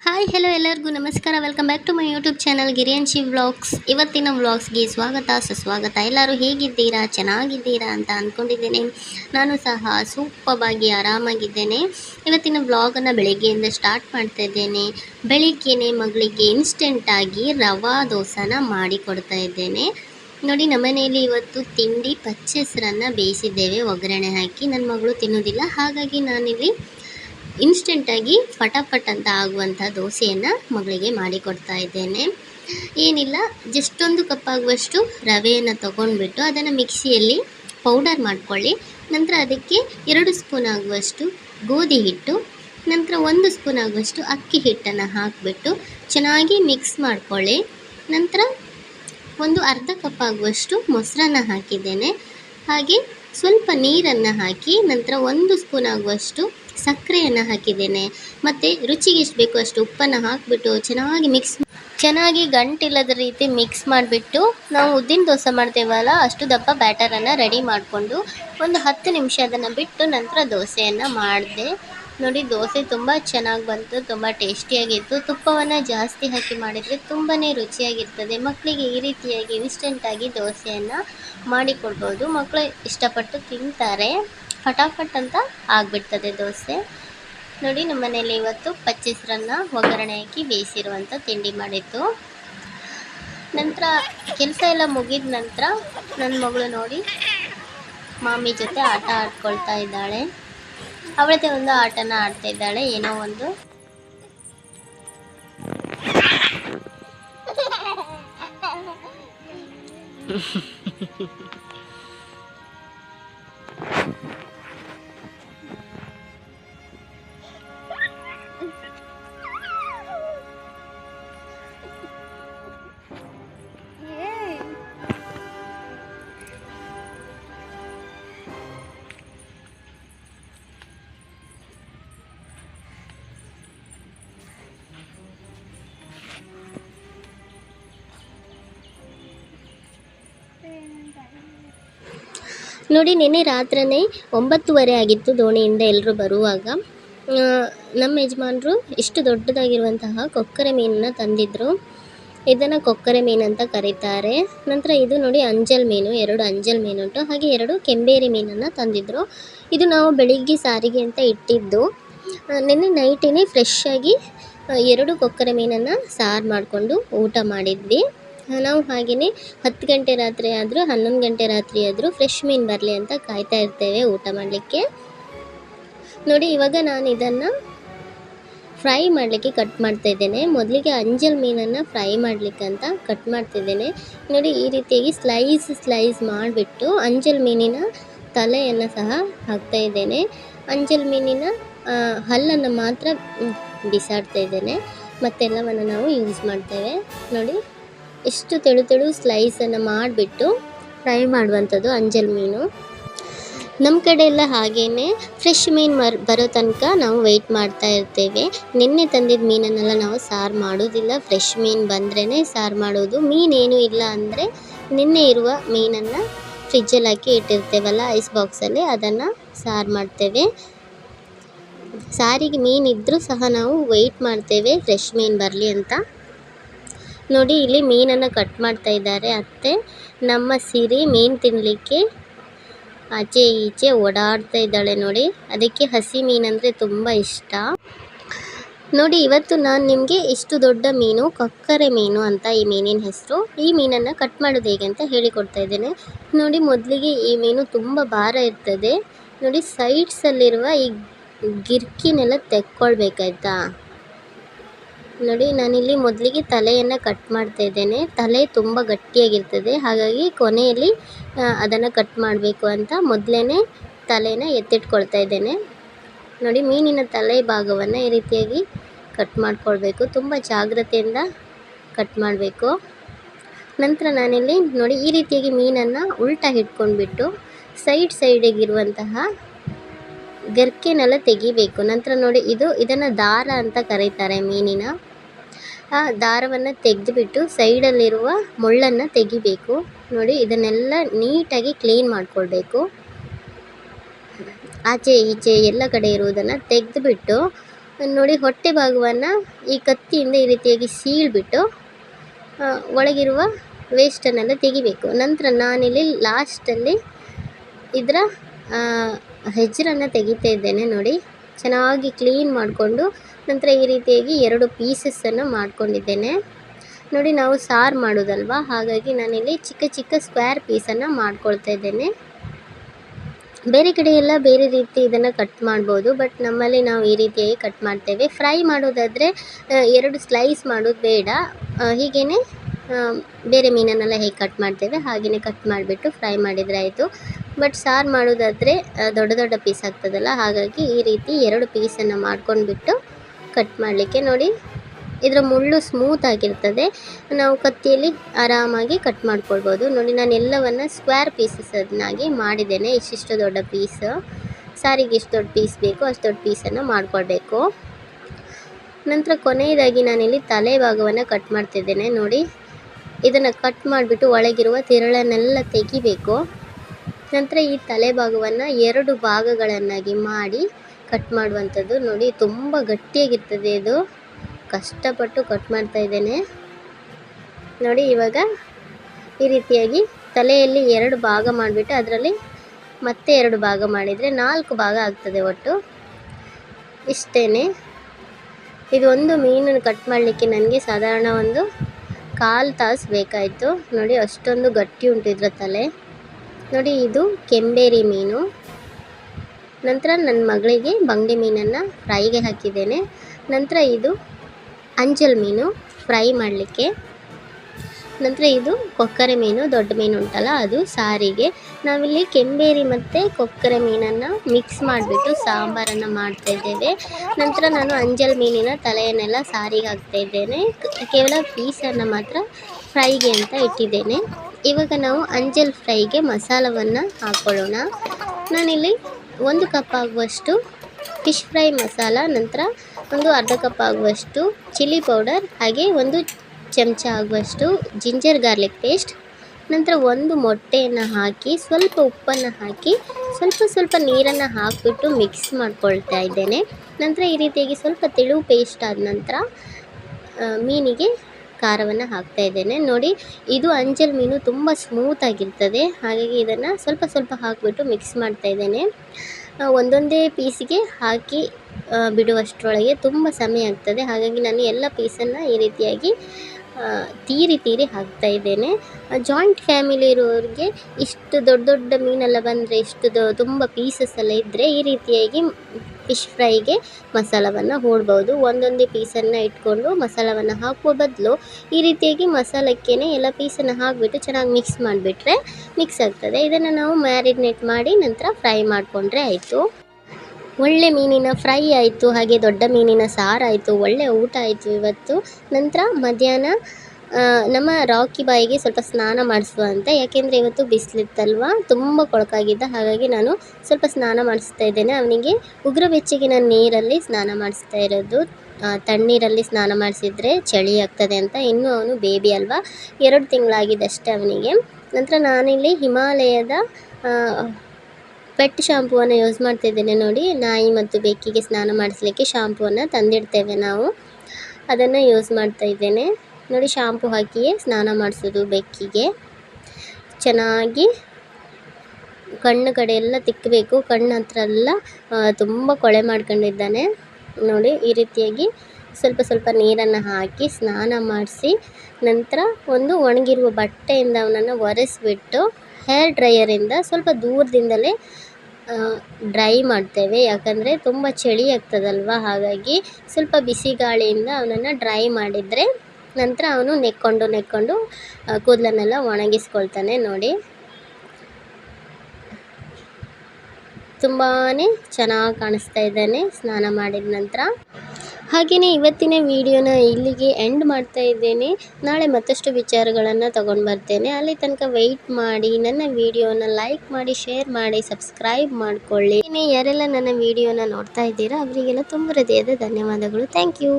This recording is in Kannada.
ಹಾಯ್ ಹಲೋ ಎಲ್ಲರಿಗೂ ನಮಸ್ಕಾರ. Welcome back to my YouTube channel Giriyamshi vlogs ಇವತ್ತಿನ ವ್ಲಾಗ್ಸ್ಗೆ ಸ್ವಾಗತ, ಸುಸ್ವಾಗತ. ಎಲ್ಲರೂ ಹೇಗಿದ್ದೀರಾ? ಚೆನ್ನಾಗಿದ್ದೀರಾ ಅಂತ ಅಂದ್ಕೊಂಡಿದ್ದೇನೆ ನಾನು ಸಹ ಸೂಪವಾಗಿ ಆರಾಮಾಗಿದ್ದೇನೆ. ಇವತ್ತಿನ ವ್ಲಾಗನ್ನು ಬೆಳಗ್ಗೆಯಿಂದ ಸ್ಟಾರ್ಟ್ ಮಾಡ್ತಾ ಇದ್ದೇನೆ. ಬೆಳಿಗ್ಗೆನೆ ಮಗಳಿಗೆ ಇನ್ಸ್ಟೆಂಟಾಗಿ ರವಾ ದೋಸೆನ ಮಾಡಿ ಕೊಡ್ತಾ ಇದ್ದೇನೆ. ನೋಡಿ ನಮ್ಮನೆಯಲ್ಲಿ ಇವತ್ತು ತಿಂಡಿ ಪಚ್ಚೆಸರನ್ನು ಬೇಯಿಸಿದ್ದೇವೆ. ಒಗ್ಗರಣೆ ಹಾಕಿ. ನನ್ನ ಮಗಳು ತಿನ್ನೋದಿಲ್ಲ. ಹಾಗಾಗಿ ನಾನಿಲ್ಲಿ ಇನ್ಸ್ಟೆಂಟಾಗಿ ಪಟಪಟ್ ಅಂತ ಆಗುವಂಥ ದೋಸೆಯನ್ನು ಮಗಳಿಗೆ ಮಾಡಿಕೊಡ್ತಾ ಇದ್ದೇನೆ. ಏನಿಲ್ಲ ಜಸ್ಟ್ ಒಂದು ಕಪ್ ಆಗುವಷ್ಟು ರವೆಯನ್ನು ತಗೊಂಡ್ಬಿಟ್ಟು ಅದನ್ನು ಮಿಕ್ಸಿಯಲ್ಲಿ ಪೌಡರ್ ಮಾಡಿಕೊಳ್ಳಿ. ನಂತರ ಅದಕ್ಕೆ ಎರಡು ಸ್ಪೂನ್ ಆಗುವಷ್ಟು ಗೋಧಿ ಹಿಟ್ಟು, ನಂತರ ಒಂದು ಸ್ಪೂನ್ ಆಗುವಷ್ಟು ಅಕ್ಕಿ ಹಿಟ್ಟನ್ನು ಹಾಕಿಬಿಟ್ಟು ಚೆನ್ನಾಗಿ ಮಿಕ್ಸ್ ಮಾಡಿಕೊಳ್ಳಿ. ನಂತರ ಒಂದು ಅರ್ಧ ಕಪ್ ಆಗುವಷ್ಟು ಮೊಸರನ್ನ ಹಾಕಿದ್ದೇನೆ. ಹಾಗೆ ಸ್ವಲ್ಪ ನೀರನ್ನು ಹಾಕಿ ನಂತರ ಒಂದು ಸ್ಪೂನ್ ಆಗುವಷ್ಟು ಸಕ್ಕರೆಯನ್ನು ಹಾಕಿದ್ದೇನೆ. ಮತ್ತು ರುಚಿಗೆ ಎಷ್ಟು ಬೇಕೋ ಅಷ್ಟು ಉಪ್ಪನ್ನು ಹಾಕಿಬಿಟ್ಟು ಚೆನ್ನಾಗಿ ಮಿಕ್ಸ್ ಚೆನ್ನಾಗಿ ಗಂಟಿಲ್ಲದ ರೀತಿ ಮಿಕ್ಸ್ ಮಾಡಿಬಿಟ್ಟು ನಾವು ಉದ್ದಿನ ದೋಸೆ ಮಾಡ್ತೇವಲ್ಲ, ಅಷ್ಟು ದಪ್ಪ ಬ್ಯಾಟರನ್ನು ರೆಡಿ ಮಾಡಿಕೊಂಡು ಒಂದು ಹತ್ತು ನಿಮಿಷ ಅದನ್ನು ಬಿಟ್ಟು ನಂತರ ದೋಸೆಯನ್ನು ಮಾಡಿದೆ. ನೋಡಿ ದೋಸೆ ತುಂಬ ಚೆನ್ನಾಗಿ ಬಂತು, ತುಂಬ ಟೇಸ್ಟಿಯಾಗಿತ್ತು ತುಪ್ಪವನ್ನು ಜಾಸ್ತಿ ಹಾಕಿ ಮಾಡಿದರೆ ತುಂಬಾ ರುಚಿಯಾಗಿರ್ತದೆ. ಮಕ್ಕಳಿಗೆ ಈ ರೀತಿಯಾಗಿ ಇನ್ಸ್ಟೆಂಟಾಗಿ ದೋಸೆಯನ್ನು ಮಾಡಿಕೊಡ್ಬೋದು. ಮಕ್ಕಳು ಇಷ್ಟಪಟ್ಟು ತಿಂತಾರೆ. ಫಟಾಫಟ್ ಅಂತ ಆಗಿಬಿಡ್ತದೆ ದೋಸೆ. ನೋಡಿ, ನಮ್ಮ ಮನೇಲಿ ಇವತ್ತು ಪಚ್ಚಿಸ್ರನ್ನ ಒಗ್ಗರಣೆ ಹಾಕಿ ಬೇಯಿಸಿರುವಂಥ ತಿಂಡಿ ಮಾಡಿತ್ತು ನಂತರ ಕೆಲಸ ಎಲ್ಲ ಮುಗಿದ ನಂತರ ನನ್ನ ಮಗಳು ನೋಡಿ ಮಾಮಿ ಜೊತೆ ಆಟ ಆಡ್ಕೊಳ್ತಾ ಇದ್ದಾಳೆ. ಅವಳದೇ ಒಂದು ಆಟನ ಆಡ್ತಾ ಇದ್ದಾಳೆ, ಏನೋ ಒಂದು. ನೋಡಿ, ನಿನ್ನೆ ರಾತ್ರಿನೇ ಒಂಬತ್ತುವರೆ ಆಗಿತ್ತು ದೋಣಿಯಿಂದ ಎಲ್ಲರೂ ಬರುವಾಗ. ನಮ್ಮ ಯಜಮಾನರು ಇಷ್ಟು ದೊಡ್ಡದಾಗಿರುವಂತಹ ಕೊಕ್ಕರೆ ಮೀನನ್ನ ತಂದಿದ್ದರು ಇದನ್ನು ಕೊಕ್ಕರೆ ಮೀನು ಅಂತ ಕರೀತಾರೆ. ನಂತರ ಇದು ನೋಡಿ, ಅಂಜಲ್ ಮೀನು, ಎರಡು ಅಂಜಲ್ ಮೀನು ಉಂಟು. ಹಾಗೆ ಎರಡು ಕೆಂಬೇರಿ ಮೀನನ್ನು ತಂದಿದ್ದರು ಇದು ನಾವು ಬೆಳಿಗ್ಗೆ ಸಾರಿಗೆ ಅಂತ ಇಟ್ಟಿದ್ದು. ನಿನ್ನೆ ನೈಟಿನೇ ಫ್ರೆಶ್ ಆಗಿ ಎರಡು ಕೊಕ್ಕರೆ ಮೀನನ್ನು ಸಾರು ಮಾಡಿಕೊಂಡು ಊಟ ಮಾಡಿದ್ವಿ. ನಾವು ಹಾಗೆಯೇ ಹತ್ತು ಗಂಟೆ ರಾತ್ರಿ ಆದರೂ, ಹನ್ನೊಂದು ಗಂಟೆ ರಾತ್ರಿ ಆದರೂ ಫ್ರೆಶ್ ಮೀನು ಬರಲಿ ಅಂತ ಕಾಯ್ತಾ ಇರ್ತೇವೆ ಊಟ ಮಾಡಲಿಕ್ಕೆ. ನೋಡಿ, ಇವಾಗ ನಾನು ಇದನ್ನು ಫ್ರೈ ಮಾಡಲಿಕ್ಕೆ ಕಟ್ ಮಾಡ್ತಾ ಇದ್ದೇನೆ. ಮೊದಲಿಗೆ ಅಂಜಲ್ ಮೀನನ್ನು ಫ್ರೈ ಮಾಡಲಿಕ್ಕೆ ಅಂತ ಕಟ್ ಮಾಡ್ತಿದ್ದೇನೆ ನೋಡಿ, ಈ ರೀತಿಯಾಗಿ ಸ್ಲೈಸ್ ಸ್ಲೈಸ್ ಮಾಡಿಬಿಟ್ಟು ಅಂಜಲ್ ಮೀನಿನ ತಲೆಯನ್ನು ಸಹ ಹಾಕ್ತಾ ಇದ್ದೇನೆ. ಅಂಜಲ್ ಮೀನಿನ ಹಲ್ಲನ್ನು ಮಾತ್ರ ಬಿಸಾಡ್ತಾ ಇದ್ದೇನೆ. ಮತ್ತೆಲ್ಲವನ್ನು ನಾವು ಯೂಸ್ ಮಾಡ್ತೇವೆ. ನೋಡಿ. ಎಷ್ಟು ತೆಳು ತೆಳು ಸ್ಲೈಸನ್ನು ಮಾಡಿಬಿಟ್ಟು ಫ್ರೈ ಮಾಡುವಂಥದ್ದು ಅಂಜಲ್ ಮೀನು. ನಮ್ಮ ಕಡೆ ಎಲ್ಲ ಹಾಗೇ ಫ್ರೆಶ್ ಮೀನು ಮರ್, ಬರೋ ತನಕ ನಾವು ವೆಯ್ಟ್ ಮಾಡ್ತಾ ಇರ್ತೇವೆ. ನಿನ್ನೆ ತಂದಿದ್ದ ಮೀನನ್ನೆಲ್ಲ ನಾವು ಸಾರು ಮಾಡೋದಿಲ್ಲ. ಫ್ರೆಶ್ ಮೀನು ಬಂದ್ರೇ ಸಾರು ಮಾಡೋದು. ಮೀನೇನು ಇಲ್ಲ ಅಂದರೆ ನಿನ್ನೆ ಇರುವ ಮೀನನ್ನು ಫ್ರಿಜ್ಜಲ್ಲಿ ಹಾಕಿ ಇಟ್ಟಿರ್ತೇವಲ್ಲ ಐಸ್ ಬಾಕ್ಸಲ್ಲಿ ಅದನ್ನು ಸಾರು ಮಾಡ್ತೇವೆ. ಸಾರಿಗೆ ಮೀನಿದ್ದರೂ ಸಹ ನಾವು ವೆಯ್ಟ್ ಮಾಡ್ತೇವೆ. ಫ್ರೆಶ್ ಮೀನು ಬರಲಿ ಅಂತ. ನೋಡಿ, ಇಲ್ಲಿ ಮೀನನ್ನು ಕಟ್ ಮಾಡ್ತಾ ಇದ್ದಾರೆ ಅತ್ತೆ. ನಮ್ಮ ಸಿರಿ ಮೀನು ತಿನ್ನಲಿಕ್ಕೆ ಆಚೆ ಈಚೆ ಓಡಾಡ್ತಾ ಇದ್ದಾಳೆ ನೋಡಿ. ಅದಕ್ಕೆ ಹಸಿ ಮೀನಂದರೆ ತುಂಬ ಇಷ್ಟ. ನೋಡಿ, ಇವತ್ತು ನಾನು ನಿಮಗೆ ಇಷ್ಟು ದೊಡ್ಡ ಮೀನು, ಕಕ್ಕರೆ ಮೀನು ಅಂತ ಈ ಮೀನಿನ ಹೆಸರು. ಈ ಮೀನನ್ನು ಕಟ್ ಮಾಡೋದು ಹೇಗೆ ಅಂತ ಹೇಳಿಕೊಡ್ತಾ ಇದ್ದೇನೆ. ನೋಡಿ, ಮೊದಲಿಗೆ ಈ ಮೀನು ತುಂಬ ಭಾರ ಇರ್ತದೆ. ನೋಡಿ ಸೈಡ್ಸಲ್ಲಿರುವ ಈ ಗಿರ್ಕಿನೆಲ್ಲ ತೆಕ್ಕೊಳ್ಬೇಕಾಯ್ತಾ? ನೋಡಿ, ನಾನಿಲ್ಲಿ ಮೊದಲಿಗೆ ತಲೆಯನ್ನು ಕಟ್ ಮಾಡ್ತಾ ಇದ್ದೇನೆ. ತಲೆ ತುಂಬ ಗಟ್ಟಿಯಾಗಿರ್ತದೆ. ಹಾಗಾಗಿ ಕೊನೆಯಲ್ಲಿ ಅದನ್ನು ಕಟ್ ಮಾಡಬೇಕು ಅಂತ ಮೊದಲೇ ತಲೆನ ಎತ್ತಿಟ್ಕೊಳ್ತಾ ಇದ್ದೇನೆ. ನೋಡಿ, ಮೀನಿನ ತಲೆ ಭಾಗವನ್ನು ಈ ರೀತಿಯಾಗಿ ಕಟ್ ಮಾಡಿಕೊಳ್ಬೇಕು. ತುಂಬ ಜಾಗ್ರತೆಯಿಂದ ಕಟ್ ಮಾಡಬೇಕು. ನಂತರ ನಾನಿಲ್ಲಿ, ನೋಡಿ, ಈ ರೀತಿಯಾಗಿ ಮೀನನ್ನು ಉಲ್ಟಾ ಹಿಡ್ಕೊಂಡ್ಬಿಟ್ಟು ಸೈಡ್ ಸೈಡಿಗಿರುವಂತಹ ಗರ್ಕೆನೆಲ್ಲ ತೆಗಿಬೇಕು. ನಂತರ ನೋಡಿ, ಇದು, ಇದನ್ನು ದಾರ ಅಂತ ಕರೀತಾರೆ ಮೀನಿನ. ಆ ದಾರವನ್ನು ತೆಗೆದುಬಿಟ್ಟು ಸೈಡಲ್ಲಿರುವ ಮುಳ್ಳನ್ನು ತೆಗಿಬೇಕು. ನೋಡಿ, ಇದನ್ನೆಲ್ಲ ನೀಟಾಗಿ ಕ್ಲೀನ್ ಮಾಡಿಕೊಳ್ಬೇಕು. ಆಚೆ ಈಚೆ ಎಲ್ಲ ಕಡೆ ಇರುವುದನ್ನು ತೆಗೆದುಬಿಟ್ಟು, ನೋಡಿ, ಹೊಟ್ಟೆ ಭಾಗವನ್ನು ಈ ಕತ್ತಿಯಿಂದ ಈ ರೀತಿಯಾಗಿ ಸೀಳ್ಬಿಟ್ಟು ಒಳಗಿರುವ ವೇಸ್ಟನ್ನೆಲ್ಲ ತೆಗಿಬೇಕು. ನಂತರ ನಾನಿಲ್ಲಿ ಲಾಸ್ಟಲ್ಲಿ ಇದರ ಹೆಜ್ರನ್ನು ತೆಗಿತಾ ಇದ್ದೇನೆ ನೋಡಿ. ಚೆನ್ನಾಗಿ ಕ್ಲೀನ್ ಮಾಡಿಕೊಂಡು ನಂತರ ಈ ರೀತಿಯಾಗಿ ಎರಡು ಪೀಸಸ್ಸನ್ನು ಮಾಡ್ಕೊಂಡಿದ್ದೇನೆ. ನೋಡಿ ನಾವು ಸಾರು ಮಾಡೋದಲ್ವಾ? ಹಾಗಾಗಿ ನಾನಿಲ್ಲಿ ಚಿಕ್ಕ ಚಿಕ್ಕ ಸ್ಕ್ವೇರ್ ಪೀಸನ್ನು ಮಾಡ್ಕೊಳ್ತಾ ಇದ್ದೇನೆ. ಬೇರೆ ಕಡೆ ಎಲ್ಲ ಬೇರೆ ರೀತಿ ಇದನ್ನು ಕಟ್ ಮಾಡ್ಬೋದು ಬಟ್ ನಮ್ಮಲ್ಲಿ ನಾವು ಈ ರೀತಿಯಾಗಿ ಕಟ್ ಮಾಡ್ತೇವೆ. ಫ್ರೈ ಮಾಡೋದಾದರೆ ಎರಡು ಸ್ಲೈಸ್ ಮಾಡೋದು ಬೇಡ. ಹೀಗೇ ಬೇರೆ ಮೀನನ್ನೆಲ್ಲ ಹೇಗೆ ಕಟ್ ಮಾಡ್ತೇವೆ ಹಾಗೆಯೇ ಕಟ್ ಮಾಡಿಬಿಟ್ಟು ಫ್ರೈ ಮಾಡಿದರೆ ಆಯಿತು. ಬಟ್ ಸಾರು ಮಾಡೋದಾದರೆ ದೊಡ್ಡ ದೊಡ್ಡ ಪೀಸ್ ಆಗ್ತದಲ್ಲ, ಹಾಗಾಗಿ ಈ ರೀತಿ ಎರಡು ಪೀಸನ್ನು ಮಾಡ್ಕೊಂಡ್ಬಿಟ್ಟು ಕಟ್ ಮಾಡಲಿಕ್ಕೆ ನೋಡಿ. ಇದರ ಮುಳ್ಳು ಸ್ಮೂತ್ ಆಗಿರ್ತದೆ. ನಾವು ಕತ್ತಿಯಲ್ಲಿ ಆರಾಮಾಗಿ ಕಟ್ ಮಾಡ್ಕೊಳ್ಬೋದು. ನೋಡಿ, ನಾನು ಎಲ್ಲವನ್ನು ಸ್ಕ್ವೇರ್ ಪೀಸಸ್ನಾಗಿ ಮಾಡಿದ್ದೇನೆ. ಇಷ್ಟಿಷ್ಟು ದೊಡ್ಡ ಪೀಸ್ ಸಾರಿಗೆ ಇಷ್ಟು ದೊಡ್ಡ ಪೀಸ್ ಬೇಕು, ಅಷ್ಟು ದೊಡ್ಡ ಪೀಸನ್ನು ಮಾಡಿಕೊಳ್ಬೇಕು. ನಂತರ ಕೊನೆಯದಾಗಿ ನಾನಿಲ್ಲಿ ತಲೆ ಭಾಗವನ್ನು ಕಟ್ ಮಾಡ್ತಿದ್ದೇನೆ. ನೋಡಿ, ಇದನ್ನು ಕಟ್ ಮಾಡಿಬಿಟ್ಟು ಒಳಗಿರುವ ತಿರುಳನ್ನೆಲ್ಲ ತೆಗಿಬೇಕು. ನಂತರ ಈ ತಲೆ ಭಾಗವನ್ನು ಎರಡು ಭಾಗಗಳನ್ನಾಗಿ ಮಾಡಿ ಕಟ್ ಮಾಡುವಂಥದ್ದು ನೋಡಿ, ತುಂಬ ಗಟ್ಟಿಯಾಗಿರ್ತದೆ ಇದು. ಕಷ್ಟಪಟ್ಟು ಕಟ್ ಮಾಡ್ತಾ ಇದ್ದೇನೆ. ನೋಡಿ, ಇವಾಗ ಈ ರೀತಿಯಾಗಿ ತಲೆಯಲ್ಲಿ ಎರಡು ಭಾಗ ಮಾಡಿಬಿಟ್ಟು ಅದರಲ್ಲಿ ಮತ್ತೆ ಎರಡು ಭಾಗ ಮಾಡಿದರೆ ನಾಲ್ಕು ಭಾಗ ಆಗ್ತದೆ ಒಟ್ಟು. ಇಷ್ಟೇ ಇದು ಒಂದು ಮೀನನ್ನು ಕಟ್ ಮಾಡಲಿಕ್ಕೆ ನನಗೆ ಸಾಧಾರಣ ಒಂದು ಕಾಲು ತಾಸು ಬೇಕಾಯಿತು. ನೋಡಿ, ಅಷ್ಟೊಂದು ಗಟ್ಟಿ ಉಂಟು ಇದರ ತಲೆ. ನೋಡಿ, ಇದು ಕೆಂಬೇರಿ ಮೀನು. ನಂತರ ನನ್ನ ಮಗಳಿಗೆ ಬಂಗಡೆ ಮೀನನ್ನು ಫ್ರೈಗೆ ಹಾಕಿದ್ದೇನೆ. ನಂತರ ಇದು ಅಂಜಲ್ ಮೀನು ಫ್ರೈ ಮಾಡಲಿಕ್ಕೆ. ನಂತರ ಇದು ಕೊಕ್ಕರೆ ಮೀನು, ದೊಡ್ಡ ಮೀನು ಉಂಟಲ್ಲ, ಅದು ಸಾರಿಗೆ. ನಾವಿಲ್ಲಿ ಕೆಂಬೇರಿ ಮತ್ತು ಕೊಕ್ಕರೆ ಮೀನನ್ನು ಮಿಕ್ಸ್ ಮಾಡಿಬಿಟ್ಟು ಸಾಂಬಾರನ್ನು ಮಾಡ್ತಾ ಇದ್ದೇವೆ. ನಂತರ ನಾನು ಅಂಜಲ್ ಮೀನಿನ ತಲೆಯನ್ನೆಲ್ಲ ಸಾರಿಗೆ ಹಾಕ್ತಾ ಇದ್ದೇನೆ. ಕೇವಲ ಪೀಸನ್ನು ಮಾತ್ರ ಫ್ರೈಗೆ ಅಂತ ಇಟ್ಟಿದ್ದೇನೆ. ಇವಾಗ ನಾವು ಅಂಜಲ್ ಫ್ರೈಗೆ ಮಸಾಲವನ್ನು ಹಾಕ್ಕೊಳ್ಳೋಣ ನಾನಿಲ್ಲಿ ಒಂದು ಕಪ್ ಆಗುವಷ್ಟು ಫಿಶ್ ಫ್ರೈ ಮಸಾಲ, ನಂತರ ಒಂದು ಅರ್ಧ ಕಪ್ ಆಗುವಷ್ಟು ಚಿಲ್ಲಿ ಪೌಡರ್, ಹಾಗೆ ಒಂದು ಚಮಚ ಆಗುವಷ್ಟು ಜಿಂಜರ್ ಗಾರ್ಲಿಕ್ ಪೇಸ್ಟ್ ನಂತರ ಒಂದು ಮೊಟ್ಟೆಯನ್ನು ಹಾಕಿ ಸ್ವಲ್ಪ ಉಪ್ಪನ್ನು ಹಾಕಿ ಸ್ವಲ್ಪ ಸ್ವಲ್ಪ ನೀರನ್ನು ಹಾಕಿಬಿಟ್ಟು ಮಿಕ್ಸ್ ಮಾಡ್ಕೊಳ್ತಾ ಇದ್ದೇನೆ. ನಂತರ ಈ ರೀತಿಯಾಗಿ ಸ್ವಲ್ಪ ತೆಳು ಪೇಸ್ಟ್ ಆದ ನಂತರ ಮೀನಿಗೆ ಖಾರವನ್ನು ಹಾಕ್ತಾ ಇದ್ದೇನೆ. ನೋಡಿ, ಇದು ಅಂಜಲ್ ಮೀನು ತುಂಬ ಸ್ಮೂತ್ ಆಗಿರ್ತದೆ. ಹಾಗಾಗಿ ಇದನ್ನು ಸ್ವಲ್ಪ ಸ್ವಲ್ಪ ಹಾಕಿಬಿಟ್ಟು ಮಿಕ್ಸ್ ಮಾಡ್ತಾ ಇದ್ದೇನೆ. ಒಂದೊಂದೇ ಪೀಸಿಗೆ ಹಾಕಿ ಬಿಡುವಷ್ಟರೊಳಗೆ ತುಂಬ ಸಮಯ ಆಗ್ತದೆ. ಹಾಗಾಗಿ ನಾನು ಎಲ್ಲ ಪೀಸನ್ನು ಈ ರೀತಿಯಾಗಿ ತೀರಿ ತೀರಿ ಹಾಕ್ತಾ ಇದ್ದೇನೆ. ಜಾಯಿಂಟ್ ಫ್ಯಾಮಿಲಿ ಇರೋರಿಗೆ ಇಷ್ಟು ದೊಡ್ಡ ದೊಡ್ಡ ಮೀನೆಲ್ಲ ಬಂದರೆ, ಇಷ್ಟು ದೊ- ತುಂಬ ಪೀಸಸ್ ಎಲ್ಲ ಇದ್ದರೆ ಈ ರೀತಿಯಾಗಿ ಫಿಶ್ ಫ್ರೈಗೆ ಮಸಾಲವನ್ನು ಹೂಡ್ಬೋದು. ಒಂದೊಂದೇ ಪೀಸನ್ನು ಇಟ್ಕೊಂಡು ಮಸಾಲವನ್ನು ಹಾಕುವ ಬದಲು ಈ ರೀತಿಯಾಗಿ ಮಸಾಲಕ್ಕೇ ಎಲ್ಲ ಪೀಸನ್ನು ಹಾಕಿಬಿಟ್ಟು ಚೆನ್ನಾಗಿ ಮಿಕ್ಸ್ ಮಾಡಿಬಿಟ್ರೆ ಮಿಕ್ಸ್ ಆಗ್ತದೆ. ಇದನ್ನು ನಾವು ಮ್ಯಾರಿನೇಟ್ ಮಾಡಿ ನಂತರ ಫ್ರೈ ಮಾಡಿಕೊಂಡ್ರೆ ಆಯಿತು. ಒಳ್ಳೆ ಮೀನಿನ ಫ್ರೈ ಆಯಿತು, ಹಾಗೆ ದೊಡ್ಡ ಮೀನಿನ ಸಾರಾಯಿತು ಒಳ್ಳೆ ಊಟ ಆಯಿತು ಇವತ್ತು. ನಂತರ ಮಧ್ಯಾಹ್ನ ನಮ್ಮ ರಾಕಿ ಬಾಯಿಗೆ ಸ್ವಲ್ಪ ಸ್ನಾನ ಮಾಡಿಸುವ ಅಂತ, ಯಾಕೆಂದರೆ ಇವತ್ತು ಬಿಸಿಲಿತ್ತಲ್ವ? ತುಂಬ ಕೊಳಕಾಗಿದ್ದ ಹಾಗಾಗಿ ನಾನು ಸ್ವಲ್ಪ ಸ್ನಾನ ಮಾಡಿಸ್ತಾ ಇದ್ದೇನೆ. ಅವನಿಗೆ ಉಗ್ರ ಬೆಚ್ಚಗಿನ ನೀರಲ್ಲಿ ಸ್ನಾನ ಮಾಡಿಸ್ತಾ ಇರೋದು. ತಣ್ಣೀರಲ್ಲಿ ಸ್ನಾನ ಮಾಡಿಸಿದರೆ ಚಳಿ ಆಗ್ತದೆ ಅಂತ. ಇನ್ನೂ ಅವನು ಬೇಬಿ ಅಲ್ವಾ? ಎರಡು ತಿಂಗಳಾಗಿದ್ದಷ್ಟೇ ಅವನಿಗೆ. ನಂತರ ನಾನಿಲ್ಲಿ ಹಿಮಾಲಯದ ಪೆಟ್ಟು ಪೆಟ್ ಶಾಂಪೂವನ್ನು ಯೂಸ್ ಮಾಡ್ತಿದ್ದೇನೆ ನೋಡಿ. ನಾಯಿ ಮತ್ತು ಬೆಕ್ಕಿಗೆ ಸ್ನಾನ ಮಾಡಿಸ್ಲಿಕ್ಕೆ ಶಾಂಪೂವನ್ನು ತಂದಿಡ್ತೇವೆ ನಾವು. ಅದನ್ನು ಯೂಸ್ ಮಾಡ್ತಾ ಇದ್ದೇನೆ. ನೋಡಿ ಶಾಂಪೂ ಹಾಕಿಯೇ ಸ್ನಾನ ಮಾಡಿಸೋದು ಬೆಕ್ಕಿಗೆ. ಚೆನ್ನಾಗಿ ಕಣ್ಣು ಕಡೆ ಎಲ್ಲ ತಿಕ್ಕಬೇಕು ಕಣ್ಣು ಹತ್ರ ಎಲ್ಲ ತುಂಬ ಕೊಳೆ ಮಾಡ್ಕೊಂಡಿದ್ದಾನೆ. ನೋಡಿ, ಈ ರೀತಿಯಾಗಿ ಸ್ವಲ್ಪ ಸ್ವಲ್ಪ ನೀರನ್ನು ಹಾಕಿ ಸ್ನಾನ ಮಾಡಿಸಿ ನಂತರ ಒಂದು ಒಣಗಿರುವ ಬಟ್ಟೆಯಿಂದ ಅವನನ್ನು ಒರೆಸಿಬಿಟ್ಟು ಹೇರ್ ಡ್ರೈಯರಿಂದ ಸ್ವಲ್ಪ ದೂರದಿಂದಲೇ ಡ್ರೈ ಮಾಡ್ತೇವೆ. ಯಾಕಂದರೆ ತುಂಬ ಚಳಿ ಆಗ್ತದಲ್ವ? ಹಾಗಾಗಿ ಸ್ವಲ್ಪ ಬಿಸಿ ಗಾಳಿಯಿಂದ ಅವನನ್ನು ಡ್ರೈ ಮಾಡಿದರೆ ನಂತರ ಅವನು ನೆಕ್ಕೊಂಡು ನೆಕ್ಕೊಂಡು ಕೂದಲನ್ನೆಲ್ಲ ಒಣಗಿಸ್ಕೊಳ್ತಾನೆ ನೋಡಿ. ತುಂಬಾ ಚೆನ್ನಾಗಿ ಕಾಣಿಸ್ತಾ ಇದ್ದಾನೆ ಸ್ನಾನ ಮಾಡಿದ ನಂತರ. ಹಾಗೆಯೇ ಇವತ್ತಿನ ವಿಡಿಯೋನ ಇಲ್ಲಿಗೆ ಎಂಡ್ ಮಾಡ್ತಾ ಇದ್ದೇನೆ. ನಾಳೆ ಮತ್ತಷ್ಟು ವಿಚಾರಗಳನ್ನು ತಗೊಂಡು ಬರ್ತೇನೆ. ಅಲ್ಲಿ ತನಕ ವೆಯ್ಟ್ ಮಾಡಿ, ನನ್ನ ವಿಡಿಯೋನ ಲೈಕ್ ಮಾಡಿ ಶೇರ್ ಮಾಡಿ ಸಬ್ಸ್ಕ್ರೈಬ್ ಮಾಡಿಕೊಳ್ಳಿ. ಯಾರೆಲ್ಲ ನನ್ನ ವಿಡಿಯೋನ ನೋಡ್ತಾ ಇದ್ದೀರಾ, ಅವರಿಗೆಲ್ಲ ತುಂಬ ಹೃದಯದ ಧನ್ಯವಾದಗಳು. Thank you